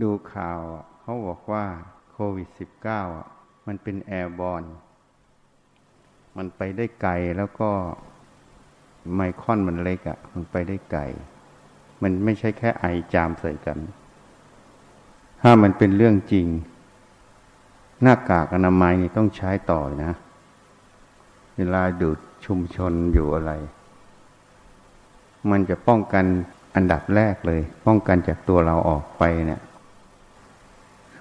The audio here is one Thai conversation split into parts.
ดูข่าวอะเขาบอกว่าโควิด -19 อะมันเป็นแอร์บอลมันไปได้ไกลแล้วก็ไมคอนมันเล็กอะ่ะ มันไปได้ไกล มันไม่ใช่แค่ไอจามใส่กัน ถ้ามันเป็นเรื่องจริง หน้ากากอนามัยนี่ต้องใช้ต่อนะ เวลาดูดชุมชนอยู่อะไร มันจะป้องกันอันดับแรกเลย ป้องกันจากตัวเราออกไปเนี่ย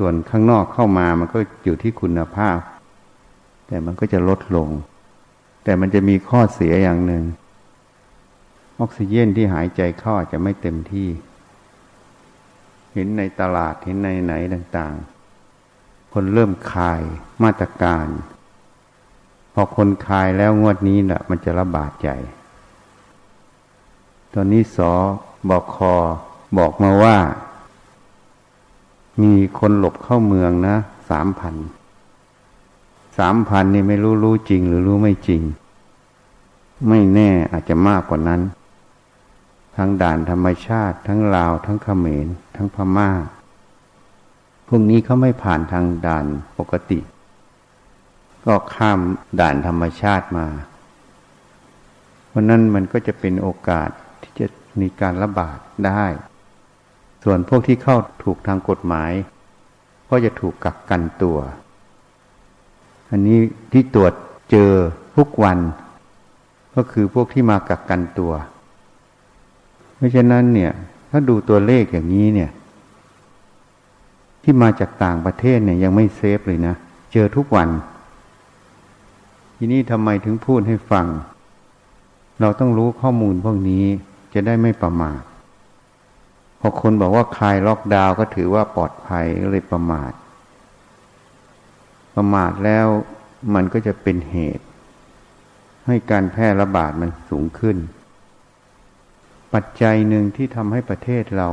ส่วนข้างนอกเข้ามามันก็อยู่ที่คุณภาพ แต่มันก็จะลดลง แต่มันจะมีข้อเสียอย่างหนึ่งออกซิเจนที่หายใจเข้าจะไม่เต็มที่ เห็นในตลาดเห็นในไหนต่างๆ คนเริ่มคลายมาตรการ พอคนคลายแล้วงวดนี้แหละมันจะระบาดใหญ่ตอนนี้สอบอกคอบอกมาว่า มีคนหลบเข้าเมืองนะสามพันสามพันนี่ไม่รู้รู้จริงหรือรู้ไม่จริง ไม่แน่อาจจะมากกว่านั้น ทั้งด่านธรรมชาติ ทั้งลาว ทั้งเขมร ทั้งพม่า พวกนี้เขาไม่ผ่านทางด่านปกติ ก็ข้ามด่านธรรมชาติมา เพราะนั้นมันก็จะเป็นโอกาสที่จะมีการระบาดได้ ส่วนพวกที่เข้าถูกทางกฎหมาย ก็จะถูกกักกันตัว อันนี้ที่ตรวจเจอทุกวัน ก็คือพวกที่มากักกันตัว เพราะฉะนั้นเนี่ยถ้าดูตัวเลขอย่างนี้เนี่ย ที่มาจากต่างประเทศเนี่ยยังไม่เซฟเลยนะ เจอทุกวัน ทีนี้ทำไมถึงพูดให้ฟัง เราต้องรู้ข้อมูลพวกนี้จะได้ไม่ประมาท พอคนบอกว่าคลายล็อกดาวน์ก็ถือว่าปลอดภัยก็เลยประมาท ประมาทแล้วมันก็จะเป็นเหตุ ให้การแพร่ระบาดมันสูงขึ้น ปัจจัยหนึ่งที่ทำให้ประเทศเรา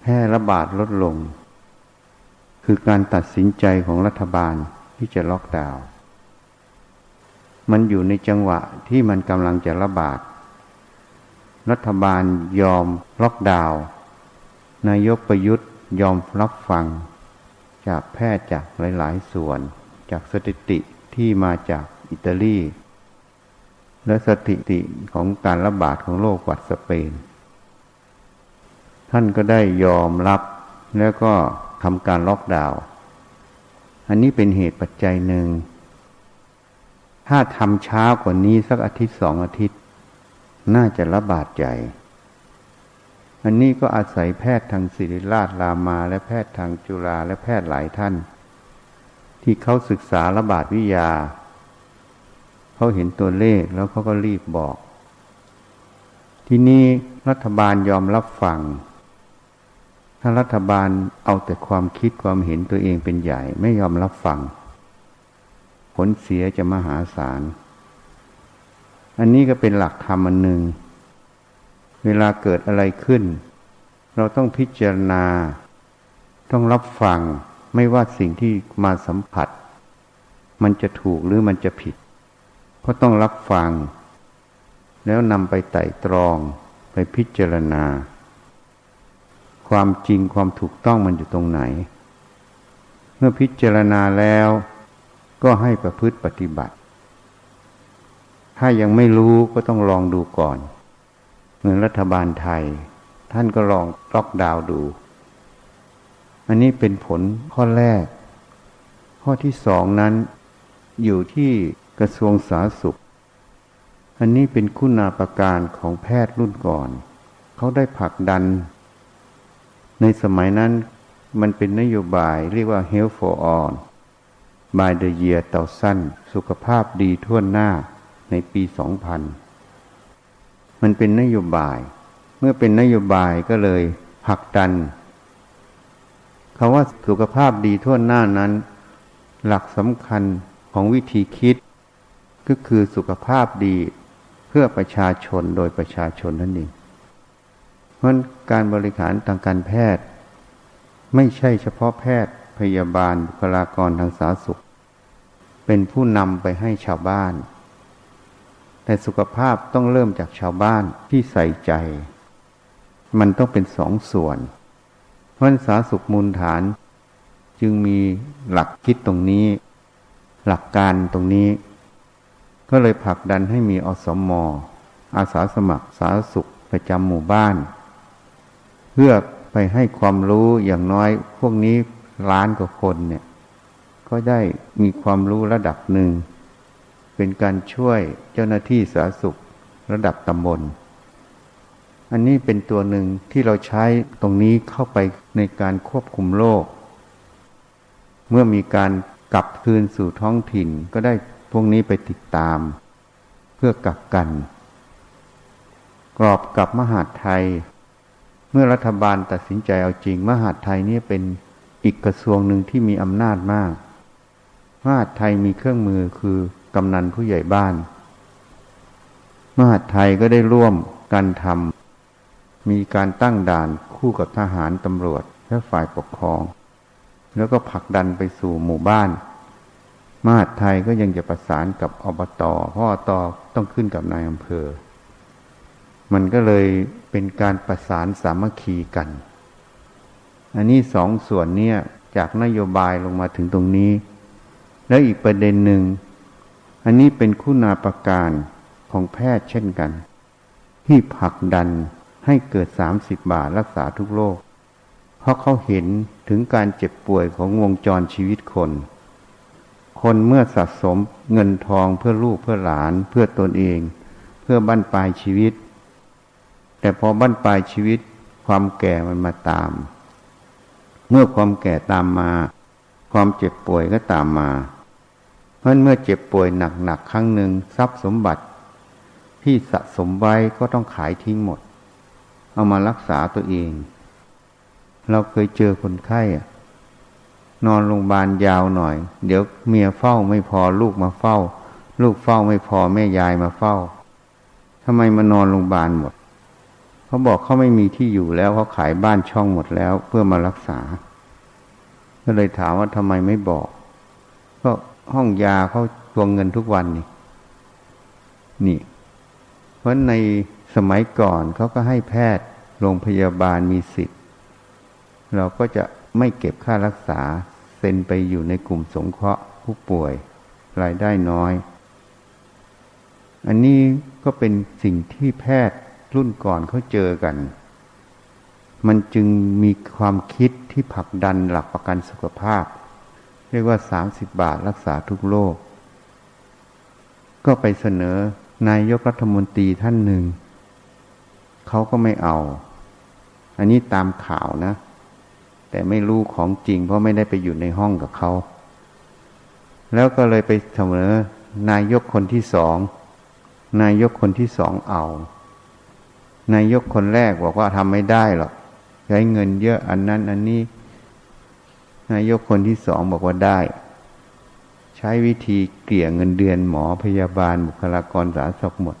แพร่ระบาดลดลง คือการตัดสินใจของรัฐบาลที่จะล็อกดาวน์มันอยู่ในจังหวะที่มันกำลังจะระบาด รัฐบาลยอมล็อกดาวน์ นายกประยุทธ์ยอมรับฟัง จากแพทย์จากหลาย ๆ ส่วน จากสถิติที่มาจากอิตาลี และสถิติของการระบาดของโรคหวัดสเปน ท่านก็ได้ยอมรับแล้วก็ทำการล็อกดาวน์อันนี้เป็นเหตุปัจจัยหนึ่ง ถ้าทำช้ากว่านี้สักอาทิตย์สองอาทิตย์ น่าจะระบาดใหญ่ อันนี้ก็อาศัยแพทย์ทางศิริราชรามาและแพทย์ทางจุฬาและแพทย์หลายท่าน ที่เขาศึกษาระบาดวิทยา เขาเห็นตัวเลขแล้วเขาก็รีบบอก ที่นี้รัฐบาลยอมรับฟัง ถ้ารัฐบาลเอาแต่ความคิดความเห็นตัวเองเป็นใหญ่ไม่ยอมรับฟัง ผลเสียจะมหาศาล อันนี้ก็เป็นหลักธรรมอันหนึ่ง เวลาเกิดอะไรขึ้น เราต้องพิจารณา ต้องรับฟังไม่ว่าสิ่งที่มาสัมผัส มันจะถูกหรือมันจะผิดก็ต้องรับฟัง แล้วนำไปไต่ตรองไปพิจารณา ความจริงความถูกต้องมันอยู่ตรงไหน เมื่อพิจารณาแล้วก็ให้ประพฤติปฏิบัติ ถ้ายังไม่รู้ก็ต้องลองดูก่อน เหมือนรัฐบาลไทย ท่านก็ลองล็อกดาวน์ดู อันนี้เป็นผลข้อแรก ข้อที่สองนั้นอยู่ที่กระทรวงสาธารณสุข อันนี้เป็นคุณาประการของแพทย์รุ่นก่อน เขาได้ผลักดัน ในสมัยนั้นมันเป็นนโยบายเรียกว่า Health for All by the year เต่าสั้น สุขภาพดีทั่วหน้าในปี 2000 มันเป็นนโยบาย เมื่อเป็นนโยบายก็เลยผลักดันคาว่าสุขภาพดีทั่วหน้านั้น หลักสำคัญของวิธีคิด ก็คือสุขภาพดีเพื่อประชาชนโดยประชาชนนั่นเองเพราะการบริหารทางการแพทย์ ไม่ใช่เฉพาะแพทย์พยาบาลบุคลากรทางสาธารณสุข เป็นผู้นำไปให้ชาวบ้าน แต่สุขภาพต้องเริ่มจากชาวบ้านที่ใส่ใจ มันต้องเป็นสองส่วน เพราะฉะนั้นสาธารณสุขมูลฐานจึงมีหลักคิดตรงนี้ หลักการตรงนี้ ก็เลยผลักดันให้มีอสมอาสาสมัครสาธารณสุขประจำหมู่บ้าน เพื่อไปให้ความรู้อย่างน้อยพวกนี้ล้านกว่าคนเนี่ย ก็ได้มีความรู้ระดับหนึ่ง เป็นการช่วยเจ้าหน้าที่สาธารณสุขระดับตำบล อันนี้เป็นตัวหนึ่งที่เราใช้ตรงนี้เข้าไปในการควบคุมโรค เมื่อมีการกลับคืนสู่ท้องถิ่นก็ได้พวกนี้ไปติดตาม เพื่อกักกัน กรอบกับมหาดไทย เมื่อรัฐบาลตัดสินใจเอาจริง มหาดไทยนี่เป็นอีกกระทรวงหนึ่งที่มีอำนาจมาก มหาดไทยมีเครื่องมือคือ กำนันผู้ใหญ่บ้าน มหาดไทยก็ได้ร่วมกันทำมีการตั้งด่านคู่กับทหารตำรวจและฝ่ายปกครอง แล้วก็ผลักดันไปสู่หมู่บ้าน มหาดไทยก็ยังจะประสานกับอบตเพราะอตต้องขึ้นกับนายอำเภอ มันก็เลยเป็นการประสานสามัคคีกัน อันนี้สองส่วนเนี่ยจากนโยบายลงมาถึงตรงนี้ แล้วอีกประเด็นหนึ่ง อันนี้เป็นคุณาประการของแพทย์เช่นกัน ที่ผลักดันให้เกิด30บาทรักษาทุกโรคเพราะเขาเห็นถึงการเจ็บป่วยของวงจรชีวิตคน คนเมื่อสะสมเงินทองเพื่อลูกเพื่อหลานเพื่อตนเอง เพื่อบั้นปลายชีวิต แต่พอบั้นปลายชีวิต ความแก่มันมาตาม เมื่อความแก่ตามมา ความเจ็บป่วยก็ตามมา เพราะเมื่อเจ็บป่วยหนักๆครั้งหนึ่งทรัพย์สมบัติที่สะสมไว้ก็ต้องขายทิ้งหมด เอามารักษาตัวเอง เราเคยเจอคนไข้อะนอนโรงพยาบาลยาวหน่อย เดี๋ยวเมียเฝ้าไม่พอลูกมาเฝ้า ลูกเฝ้าไม่พอแม่ยายมาเฝ้าทำไมมานอนโรงพยาบาลหมดเขาบอกเขาไม่มีที่อยู่แล้วเขาขายบ้านช่องหมดแล้วเพื่อมารักษา ก็เลยถามว่าทำไมไม่บอก ก็ ห้องยาเขาทวงเงินทุกวันนี่นี่ เพราะในสมัยก่อนเขาก็ให้แพทย์โรงพยาบาลมีสิทธิ์ เราก็จะไม่เก็บค่ารักษาเซ็นไปอยู่ในกลุ่มสงเคราะห์ผู้ป่วย รายได้น้อย อันนี้ก็เป็นสิ่งที่แพทย์รุ่นก่อนเขาเจอกัน มันจึงมีความคิดที่ผลักดันหลักประกันสุขภาพ เรียกว่า 30 บาทรักษาทุกโรคก็ไปเสนอนายกรัฐมนตรีท่านหนึ่ง เขาก็ไม่เอา อันนี้ตามข่าวนะ แต่ไม่รู้ของจริง เพราะไม่ได้ไปอยู่ในห้องกับเขา แล้วก็เลยไปเสนอนายกคนที่สอง นายกคนที่สองเอา นายกคนแรกบอกว่าทำไม่ได้หรอกใช้เงินเยอะอันนั้นอันนี้ นายกคนที่สองบอกว่าได้ ใช้วิธีเกลี่ยเงินเดือนหมอพยาบาลบุคลากรสาธารณสุขหมด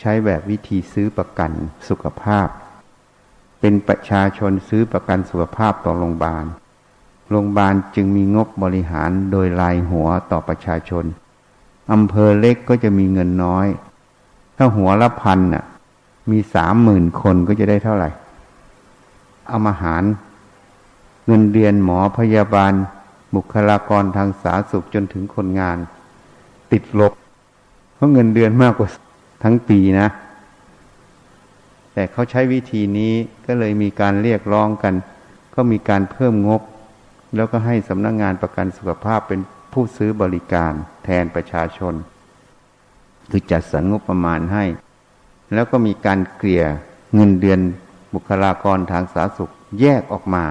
ใช้แบบวิธีซื้อประกันสุขภาพ เป็นประชาชนซื้อประกันสุขภาพต่อโรงพยาบาลโรงพยาบาลจึงมีงบบริหารโดยรายหัวต่อประชาชน อำเภอเล็กก็จะมีเงินน้อย ถ้าหัวละพันน่ะ มีสามหมื่นคนก็จะได้เท่าไหร่ เอามาหาร เงินเดือนหมอพยาบาล บุคลากรทางสาธารณสุขจนถึงคนงาน ติดลบ เพราะเงินเดือนมากกว่าทั้งปีนะ แต่เขาใช้วิธีนี้ก็เลยมีการเรียกร้องกัน ก็มีการเพิ่มงบ แล้วก็ให้สำนักงงานประกันสุขภาพเป็นผู้ซื้อบริการแทนประชาชน คือจัดสรรงบประมาณให้ แล้วก็มีการเกลี่ยเงินเดือนบุคลากรทางสาธารณสุขแยกออกมา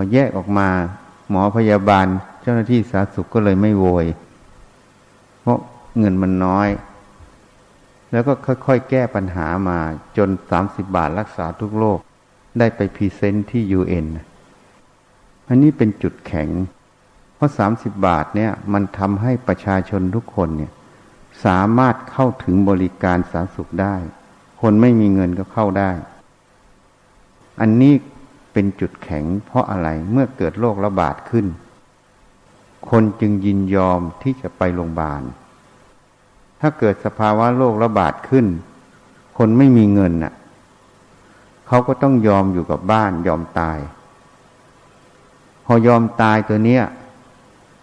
อแยกออกมา หมอพยาบาลเจ้าหน้าที่สาธารณสุขก็เลยไม่โวย เพราะเงินมันน้อย แล้วก็ค่อยๆ แก้ปัญหามาจน30บบาทรักษาทุกโรคได้ไปพรีเซนต์ที่ยูเอ็นอันนี้เป็นจุดแข็ง เพราะ30บาทเนี่ยมันทำให้ประชาชนทุกคนเนี่ยสามารถเข้าถึงบริการสาธารณสุขได้ คนไม่มีเงินก็เข้าได้ อันนี้ เป็นจุดแข็งเพราะอะไรเมื่อเกิดโรคระบาดขึ้น คนจึงยินยอมที่จะไปโรงพยาบาล ถ้าเกิดสภาวะโรคระบาดขึ้น คนไม่มีเงินน่ะเขาก็ต้องยอมอยู่กับบ้านยอมตาย พอยอมตายตัวเนี้ย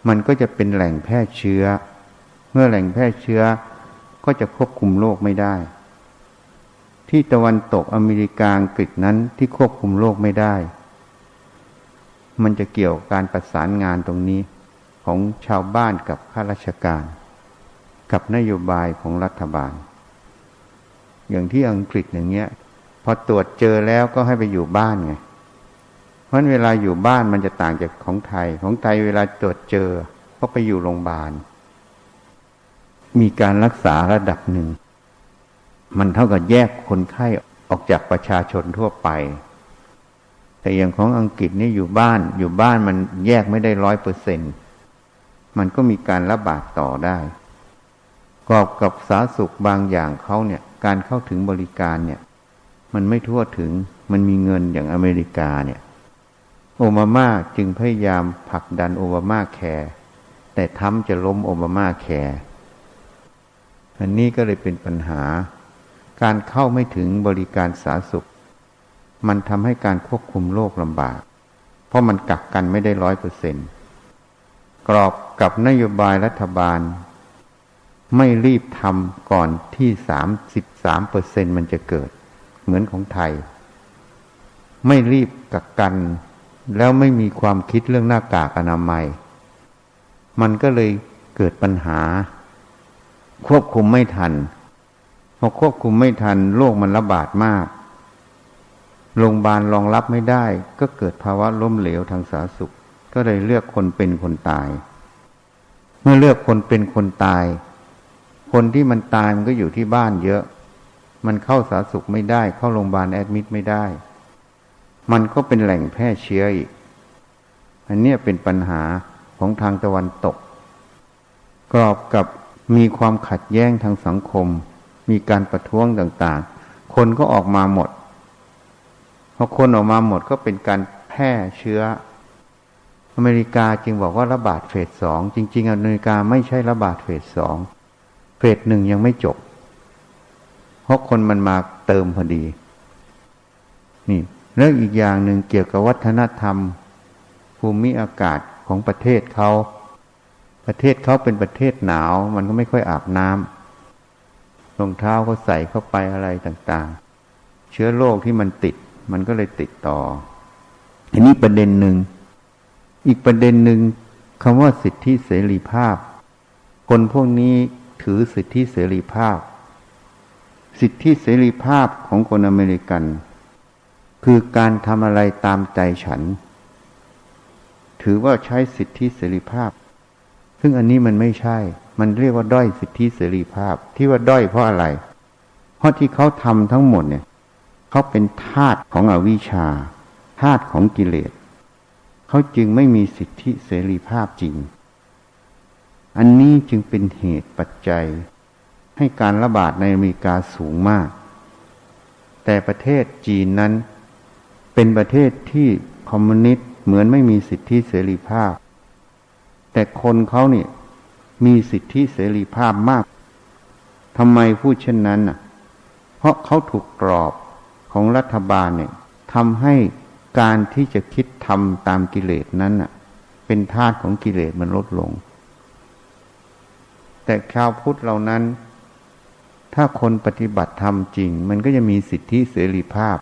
มันก็จะเป็นแหล่งแพร่เชื้อ เมื่อแหล่งแพร่เชื้อก็จะควบคุมโรคไม่ได้ ที่ตะวันตกอเมริกาอังกฤษนั้นที่ควบคุมโรคไม่ได้ มันจะเกี่ยวกับการประสานงานตรงนี้ของชาวบ้านกับข้าราชการ กับนโยบายของรัฐบาล อย่างที่อังกฤษอย่างเงี้ยพอตรวจเจอแล้วก็ให้ไปอยู่บ้านไง เพราะเวลาอยู่บ้านมันจะต่างจากของไทย ของไทยเวลาตรวจเจอก็ไปอยู่โรงพยาบาล มีการรักษาระดับหนึ่ง มันเท่ากับแยกคนไข้ออกจากประชาชนทั่วไป แต่อย่างของอังกฤษนี่อยู่บ้านอยู่บ้านมันแยกไม่ได้ร้อยเปอร์เซ็นต์มันก็มีการระบาดต่อได้กอบกับสาธารณสุขบางอย่างเขาเนี่ย การเข้าถึงบริการเนี่ย มันไม่ทั่วถึงมันมีเงินอย่างอเมริกาเนี่ยโอบามาจึงพยายามผลักดันโอบามาแคร์แต่ทำจะล้มโอบามาแคร์อันนี้ก็เลยเป็นปัญหา การเข้าไม่ถึงบริการสาธารณสุข มันทำให้การควบคุมโรคลำบาก เพราะมันกักกันไม่ได้ร้อยเปอร์เซ็นต์กรอบกับนโยบายรัฐบาล ไม่รีบทำก่อนที่สามสิบสามเปอร์เซ็นมันจะเกิด เหมือนของไทย ไม่รีบกักกัน แล้วไม่มีความคิดเรื่องหน้ากากอนามัย มันก็เลยเกิดปัญหา ควบคุมไม่ทัน พอควบคุมไม่ทันโรคมันระบาดมากโรงพยาบาลรองรับไม่ได้ ก็เกิดภาวะล้มเหลวทางสาธารณสุข ก็เลยเลือกคนเป็นคนตาย เมื่อเลือกคนเป็นคนตาย คนที่มันตายมันก็อยู่ที่บ้านเยอะ มันเข้าสาธารณสุขไม่ได้ เข้าโรงพยาบาลแอดมิดไม่ได้ มันก็เป็นแหล่งแพร่เชื้ออีก อันเนี้ยเป็นปัญหาของทางตะวันตก กรอบกับมีความขัดแย้งทางสังคม มีการประท้วงต่างๆ คนก็ออกมาหมดพอคนออกมาหมดก็เป็นการแพร่เชื้อ อเมริกาจึงบอกว่าระบาดเฟสสองจริง ๆ อเมริกาไม่ใช่ระบาดเฟสสองเฟสหนึ่งยังไม่จบเพราะคนมันมาเติมพอดี นี่เรื่องอีกอย่างหนึ่งเกี่ยวกับวัฒนธรรม ภูมิอากาศของประเทศเขา ประเทศเขาเป็นประเทศหนาว มันก็ไม่ค่อยอาบน้ำ รองเท้าก็ใส่เข้าไปอะไรต่างๆ เชื้อโรคที่มันติด มันก็เลยติดต่อ อันนี้ประเด็นหนึ่ง อีกประเด็นหนึ่งคำว่าสิทธิเสรีภาพ คนพวกนี้ถือสิทธิเสรีภาพ สิทธิเสรีภาพของคนอเมริกัน คือการทำอะไรตามใจฉัน ถือว่าใช้สิทธิเสรีภาพ ซึ่งอันนี้มันไม่ใช่ มันเรียกว่าด้อยสิทธิเสรีภาพ ที่ว่าด้อยเพราะอะไร เพราะที่เขาทำทั้งหมดเนี่ยเขาเป็นทาสของอวิชชาทาสของกิเลสเขาจึงไม่มีสิทธิเสรีภาพจริง อันนี้จึงเป็นเหตุปัจจัย ให้การระบาดในอเมริกาสูงมาก แต่ประเทศจีนนั้น เป็นประเทศที่คอมมิวนิสต์เหมือนไม่มีสิทธิเสรีภาพ แต่คนเขาเนี่ย มีสิทธิเสรีภาพมากทำไมพูดเช่นนั้นน่ะ เพราะเขาถูกกรอบของรัฐบาลเนี่ยทำให้การที่จะคิดทำตามกิเลสนั้นน่ะ เป็นธาตุของกิเลสมันลดลง แต่ชาวพุทธเหล่านั้น ถ้าคนปฏิบัติธรรมจริง มันก็จะมีสิทธิเสรีภาพ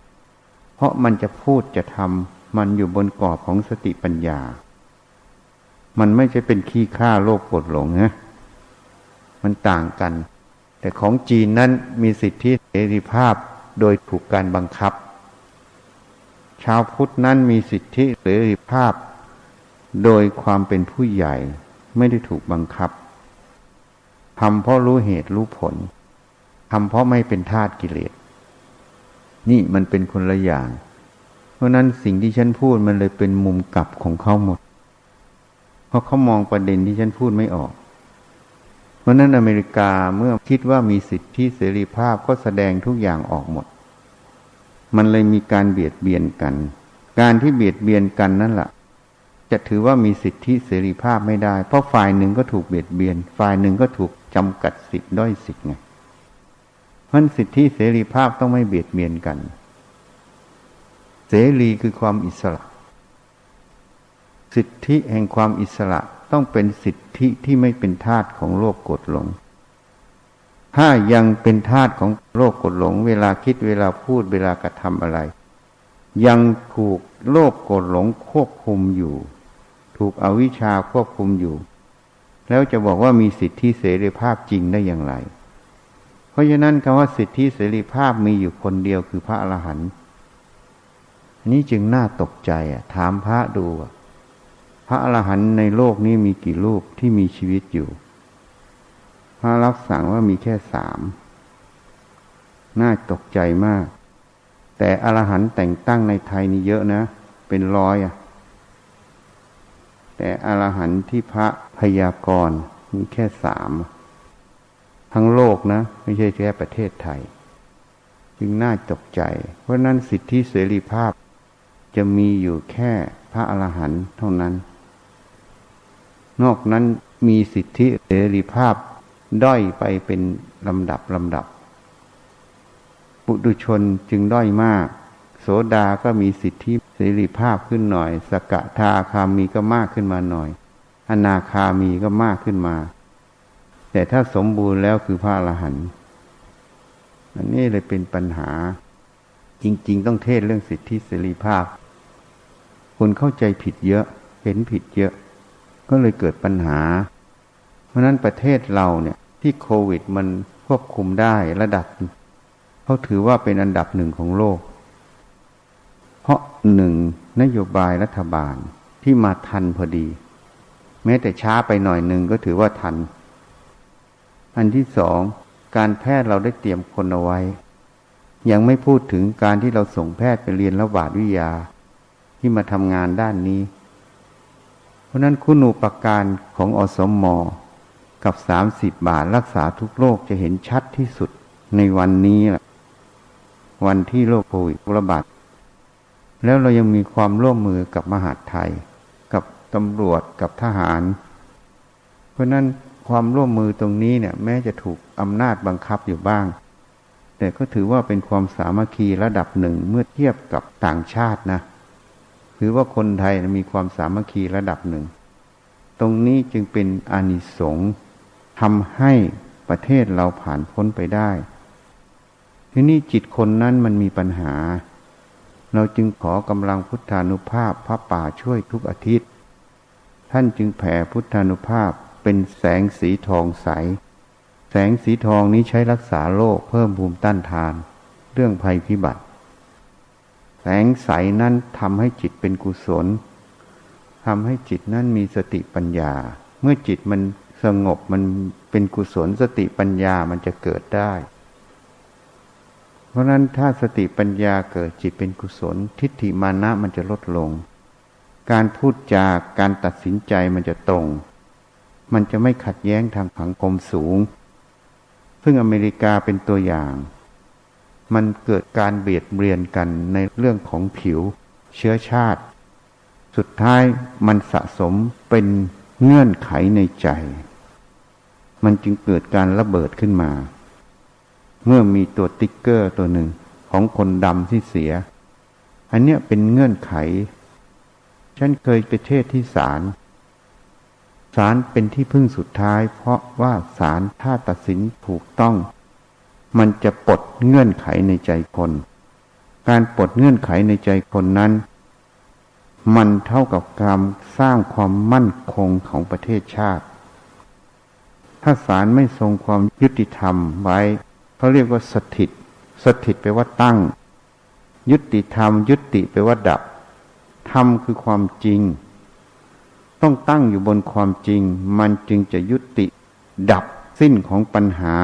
เพราะมันจะพูดจะทำมันอยู่บนกรอบของสติปัญญา มันไม่ใช่เป็นขี้ข้าโลกปวดหลงนะมันต่างกัน แต่ของจีนนั้นมีสิทธิเสรีภาพโดยถูกการบังคับ ชาวพุทธนั้นมีสิทธิเสรีภาพ โดยความเป็นผู้ใหญ่ไม่ได้ถูกบังคับทำเพราะรู้เหตุรู้ผลทำเพราะไม่เป็นทาสกิเลส นี่มันเป็นคนละอย่าง เพราะนั้นสิ่งที่ฉันพูดมันเลยเป็นมุมกลับของเขาหมด ราะเขามองประเด็นที่ฉันพูดไม่ออก เพราะนั้นอเมริกาเมื่อคิดว่ามีสิทธิเสรีภาพก็แสดงทุกอย่างออกหมด มันเลยมีการเบียดเบียนกัน การที่เบียดเบียนกันนั่นแหละจะถือว่ามีสิทธิเสรีภาพไม่ได้ เพราะฝ่ายหนึ่งก็ถูกเบียดเบียน ฝ่ายหนึ่งก็ถูกจำกัดสิทธิ์ด้อยสิทธิ์ไงเพราะสิทธิเสรีภาพต้องไม่เบียดเบียนกัน เสรีคือความอิสระ สิทธิแห่งความอิสระต้องเป็นสิทธิที่ไม่เป็นทาสของโลกกดหลง ถ้ายังเป็นทาสของโลกกดหลง เวลาคิดเวลาพูดเวลากระทำอะไร ยังถูกโลกกดหลงควบคุมอยู่ ถูกอวิชชาควบคุมอยู่ แล้วจะบอกว่ามีสิทธิเสรีภาพจริงได้อย่างไร เพราะฉะนั้นคำว่าสิทธิเสรีภาพมีอยู่คนเดียวคือพระอรหันต์นี้จึงน่าตกใจอะ ถามพระดูอะ พระอรหันต์ในโลกนี้มีกี่รูปที่มีชีวิตอยู่ พระรับสั่งว่ามีแค่สาม น่าตกใจมาก แต่อรหันต์แต่งตั้งในไทยนี่เยอะนะ เป็นร้อยอะแต่อรหันต์ที่พระพยากรณ์มีแค่สาม ทั้งโลกนะ ไม่ใช่แค่ประเทศไทย จึงน่าตกใจ เพราะนั้นสิทธิเสรีภาพจะมีอยู่แค่พระอรหันต์เท่านั้น นอกนั้นมีสิทธิเสรีภาพด้อยไปเป็นลำดับลำดับ ปุถุชนจึงด้อยมาก โสดาก็มีสิทธิเสรีภาพขึ้นหน่อย สกทาคามีก็มากขึ้นมาหน่อย อนาคามีก็มากขึ้นมา แต่ถ้าสมบูรณ์แล้วคือพระอรหันต์อันนี้เลยเป็นปัญหา จริง ๆ ต้องเทศเรื่องสิทธิเสรีภาพ คนเข้าใจผิดเยอะ เห็นผิดเยอะ ก็เลยเกิดปัญหา เพราะนั้นประเทศเราเนี่ยที่โควิดมันควบคุมได้ระดับเขาถือว่าเป็นอันดับหนึ่งของโลก เพราะหนึ่งนโยบายรัฐบาลที่มาทันพอดี แม้แต่ช้าไปหน่อยหนึ่งก็ถือว่าทัน อันที่สองการแพทย์เราได้เตรียมคนเอาไว้ ยังไม่พูดถึงการที่เราส่งแพทย์ไปเรียนระบาดวิทยา ที่มาทำงานด้านนี้ ราะนั้นคุณูปการของอสมอกับสามสิบบาทรักษาทุกโรคจะเห็นชัดที่สุดในวันนี้แหละวันที่โรคโควิดระบาดแล้วเรายังมีความร่วมมือกับมหาดไทย กับตำรวจกับทหาร เพราะนั้นความร่วมมือตรงนี้เนี่ยแม้จะถูกอำนาจบังคับอยู่บ้าง แต่ก็ถือว่าเป็นความสามัคคีระดับหนึ่งเมื่อเทียบกับต่างชาตินะ ถือว่าคนไทยมีความสามัคคีระดับหนึ่ง ตรงนี้จึงเป็นอานิสงส์ทำให้ประเทศเราผ่านพ้นไปได้ ที่นี้จิตคนนั้นมันมีปัญหา เราจึงขอกำลังพุทธานุภาพพระป่าช่วยทุกอาทิตย์ ท่านจึงแผ่พุทธานุภาพเป็นแสงสีทองใส แสงสีทองนี้ใช้รักษาโรคเพิ่มภูมิต้านทาน เรื่องภัยพิบัติ แสงใสนั้นทำให้จิตเป็นกุศลทำให้จิตนั้นมีสติปัญญา เมื่อจิตมันสงบมันเป็นกุศลสติปัญญามันจะเกิดได้ เพราะนั้นถ้าสติปัญญาเกิดจิตเป็นกุศล ทิฏฐิมานะมันจะลดลง การพูดจากการตัดสินใจมันจะตรง มันจะไม่ขัดแย้งทางสังคมสูง ซึ่งอเมริกาเป็นตัวอย่าง มันเกิดการเบียดเบียนกันในเรื่องของผิวเชื้อชาติ สุดท้ายมันสะสมเป็นเงื่อนไขในใจ มันจึงเกิดการระเบิดขึ้นมา เมื่อมีตัวติ๊กเกอร์ตัวหนึ่งของคนดำที่เสีย อันเนี้ยเป็นเงื่อนไข ฉันเคยไปเทศที่ศาลศาลเป็นที่พึ่งสุดท้าย เพราะว่าศาลถ้าตัดสินถูกต้อง มันจะปลดเงื่อนไขในใจคน การปลดเงื่อนไขในใจคนนั้น มันเท่ากับการสร้างความมั่นคงของประเทศชาติ ถ้าศาลไม่ทรงความยุติธรรมไว้เขาเรียกว่าสถิต สถิตไปว่าตั้ง ยุติธรรม ยุติไปว่าดับ ธรรมคือความจริง ต้องตั้งอยู่บนความจริง มันจึงจะยุติ ดับสิ้นของปัญหา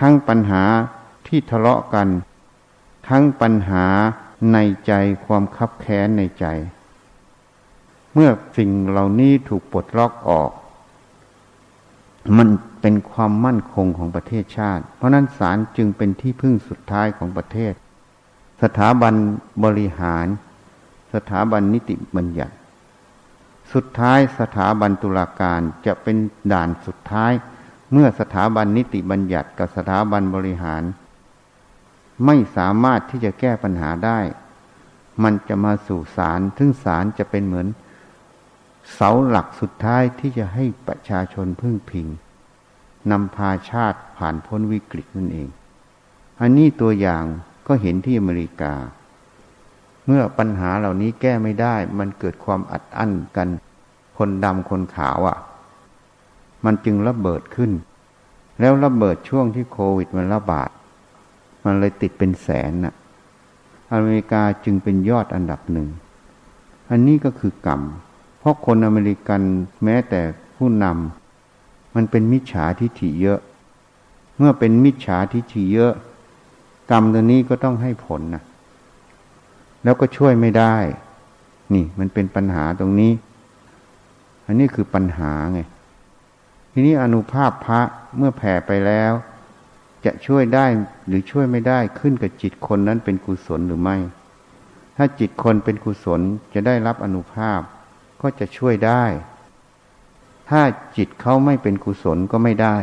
ทั้งปัญหาที่ทะเลาะกัน ทั้งปัญหาในใจความคับแค้นในใจ เมื่อสิ่งเหล่านี้ถูกปลดล็อกออก มันเป็นความมั่นคงของประเทศชาติ เพราะนั้นศาลจึงเป็นที่พึ่งสุดท้ายของประเทศ สถาบันบริหาร สถาบันนิติบัญญัติ สุดท้ายสถาบันตุลาการจะเป็นด่านสุดท้าย เมื่อสถาบันนิติบัญญัติกับสถาบันบริหาร ไม่สามารถที่จะแก้ปัญหาได้ มันจะมาสู่ศาลซึ่งศาลจะเป็นเหมือน เสาหลักสุดท้ายที่จะให้ประชาชนพึ่งพิงนำพาชาติผ่านพ้นวิกฤตนั่นเอง อันนี้ตัวอย่างก็เห็นที่อเมริกา เมื่อปัญหาเหล่านี้แก้ไม่ได้ มันเกิดความอัดอั้นกัน คนดำคนขาวอะ่ะ มันจึงระเบิดขึ้น แล้วระเบิดช่วงที่โควิดมันระบาด มันเลยติดเป็นแสนน่ะ อเมริกาจึงเป็นยอดอันดับหนึ่ง อันนี้ก็คือกรรม เพราะคนอเมริกันแม้แต่ผู้นำมันเป็นมิจฉาทิฐิเยอะ เมื่อเป็นมิจฉาทิฐิเยอะ กรรมตัวนี้ก็ต้องให้ผลนะแล้วก็ช่วยไม่ได้ นี่มันเป็นปัญหาตรงนี้ อันนี้คือปัญหาไง ทีนี้อนุภาพพระเมื่อแผ่ไปแล้ว จะช่วยได้หรือช่วยไม่ได้ขึ้นกับจิตคนนั้นเป็นกุศลหรือไม่ ถ้าจิตคนเป็นกุศลจะได้รับอนุภาพก็จะช่วยได้ ถ้าจิตเขาไม่เป็นกุศลก็ไม่ได้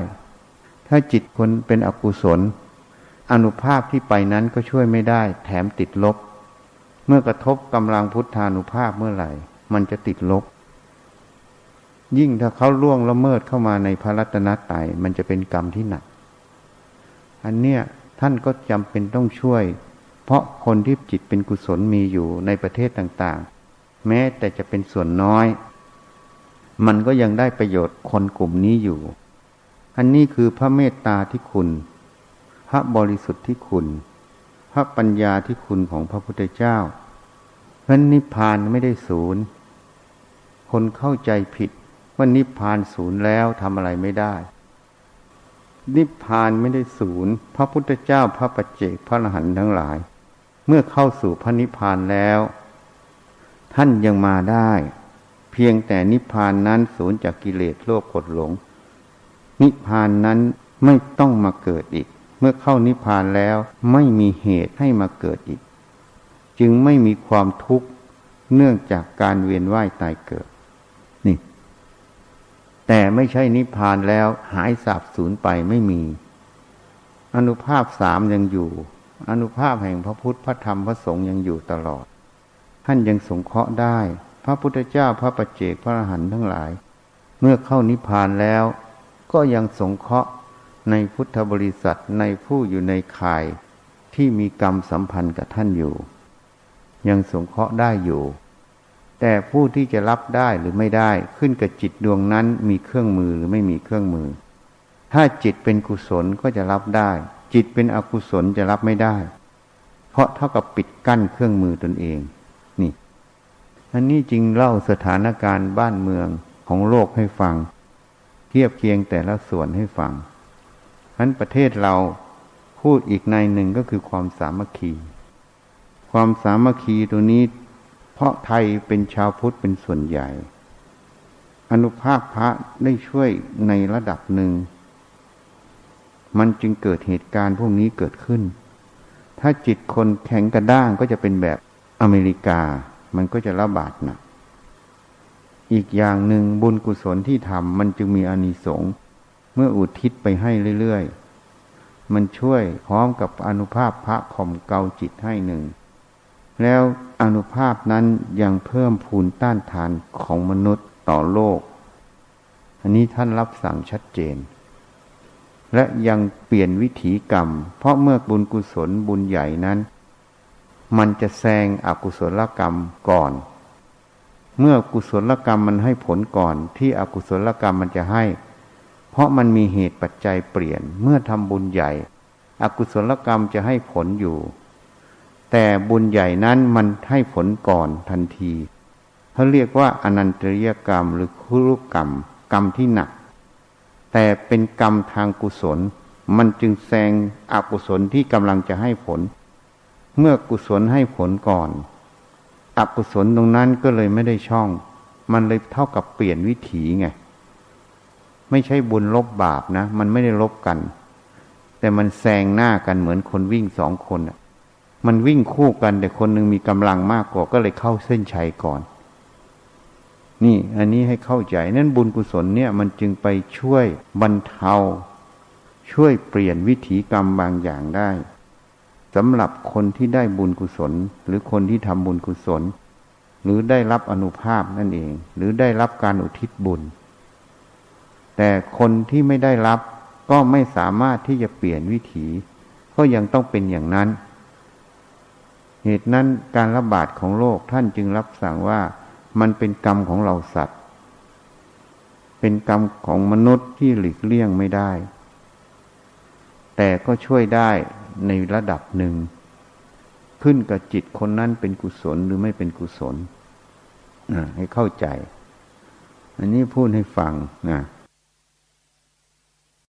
ถ้าจิตคนเป็นอกุศล อนุภาพที่ไปนั้นก็ช่วยไม่ได้ แถมติดลบ เมื่อกระทบกำลังพุทธานุภาพเมื่อไหร่ มันจะติดลบ ยิ่งถ้าเขาล่วงละเมิดเข้ามาในพระรัตนตรัยมันจะเป็นกรรมที่หนัก อันเนี้ยท่านก็จำเป็นต้องช่วย เพราะคนที่จิตเป็นกุศลมีอยู่ในประเทศต่างๆ แม้แต่จะเป็นส่วนน้อย มันก็ยังได้ประโยชน์คนกลุ่มนี้อยู่ อันนี้คือพระเมตตาที่คุณ พระบริสุทธิ์ที่คุณ พระปัญญาที่คุณของพระพุทธเจ้าเพราะนิพพานไม่ได้ศูนย์คนเข้าใจผิด ว่านิพพานศูนย์แล้วทำอะไรไม่ได้ นิพพานไม่ได้ศูนย์ พระพุทธเจ้าพระปัจเจกพระอรหันต์ทั้งหลาย เมื่อเข้าสู่พระนิพพานแล้ว ท่านยังมาได้ เพียงแต่นิพพานนั้นศูนย์จากกิเลสโลภกดหลง นิพพานนั้นไม่ต้องมาเกิดอีก เมื่อเข้านิพพานแล้วไม่มีเหตุให้มาเกิดอีก จึงไม่มีความทุกข์เนื่องจากการเวียนว่ายตายเกิด แต่ไม่ใช่นิพพานแล้วหายสาบสูญไปไม่มี อนุภาพสามยังอยู่ อนุภาพแห่งพระพุทธพระธรรมพระสงฆ์ยังอยู่ตลอด ท่านยังสงเคราะห์ได้ พระพุทธเจ้าพระปัจเจกพระอรหันต์ทั้งหลาย เมื่อเข้านิพพานแล้ว ก็ยังสงเคราะห์ในพุทธบริษัทในผู้อยู่ในข่ายที่มีกรรมสัมพันธ์กับท่านอยู่ ยังสงเคราะห์ได้อยู่ แต่ผู้ที่จะรับได้หรือไม่ได้ขึ้นกับจิตดวงนั้นมีเครื่องมือหรือไม่มีเครื่องมือ ถ้าจิตเป็นกุศลก็จะรับได้ จิตเป็นอกุศลจะรับไม่ได้ เพราะเท่ากับปิดกั้นเครื่องมือตนเอง นี่อันนี้จริงเล่าสถานการณ์บ้านเมืองของโลกให้ฟัง เทียบเคียงแต่ละส่วนให้ฟังนั้นประเทศเราพูดอีกในหนึ่งก็คือความสามัคคี ความสามัคคีตัวนี้ เพราะไทยเป็นชาวพุทธเป็นส่วนใหญ่ อนุภาพพระได้ช่วยในระดับหนึ่ง มันจึงเกิดเหตุการณ์พวกนี้เกิดขึ้น ถ้าจิตคนแข็งกระด้างก็จะเป็นแบบอเมริกา มันก็จะระบาดหนักอีกอย่างหนึ่งบุญกุศลที่ทำมันจึงมีอานิสงส์เมื่ออุทิศไปให้เรื่อยๆ มันช่วยพร้อมกับอนุภาพพระข่มเกาจิตให้หนึ่ง แล้วอนุภาพนั้นยังเพิ่มพูนต้านทานของมนุษย์ต่อโลก อันนี้ท่านรับสั่งชัดเจน และยังเปลี่ยนวิถีกรรม เพราะเมื่อบุญกุศลบุญใหญ่นั้น มันจะแซงอกุศลกรรมก่อน เมื่อกุศลกรรมมันให้ผลก่อนที่อกุศลกรรมมันจะให้ เพราะมันมีเหตุปัจจัยเปลี่ยนเมื่อทำบุญใหญ่ อกุศลกรรมจะให้ผลอยู่ แต่บุญใหญ่นั้นมันให้ผลก่อนทันทีเขาเรียกว่าอนันตริยกรรมหรือคุรุกรรม กรรมที่หนัก แต่เป็นกรรมทางกุศล มันจึงแซงอกุศลที่กำลังจะให้ผล เมื่อกุศลให้ผลก่อน อกุศลตรงนั้นก็เลยไม่ได้ช่อง มันเลยเท่ากับเปลี่ยนวิถีไงไม่ใช่บุญลบบาปนะ มันไม่ได้ลบกัน แต่มันแซงหน้ากันเหมือนคนวิ่งสองคนอะ มันวิ่งคู่กัน แต่คนหนึ่งมีกำลังมากกว่าก็เลยเข้าเส้นชัยก่อน นี่อันนี้ให้เข้าใจนั่นบุญกุศลเนี่ยมันจึงไปช่วยบรรเทา ช่วยเปลี่ยนวิถีกรรมบางอย่างได้สำหรับคนที่ได้บุญกุศล หรือคนที่ทำบุญกุศล หรือได้รับอนุภาพนั่นเอง หรือได้รับการอุทิศบุญ แต่คนที่ไม่ได้รับก็ไม่สามารถที่จะเปลี่ยนวิถี ก็ยังต้องเป็นอย่างนั้น เหตุนั้นการระบาดของโลกท่านจึงรับสั่งว่ามันเป็นกรรมของเราสัตว์ เป็นกรรมของมนุษย์ที่หลีกเลี่ยงไม่ได้ แต่ก็ช่วยได้ในระดับหนึ่ง ขึ้นกับจิตคนนั้นเป็นกุศลหรือไม่เป็นกุศลให้เข้าใจ อันนี้พูดให้ฟังนะ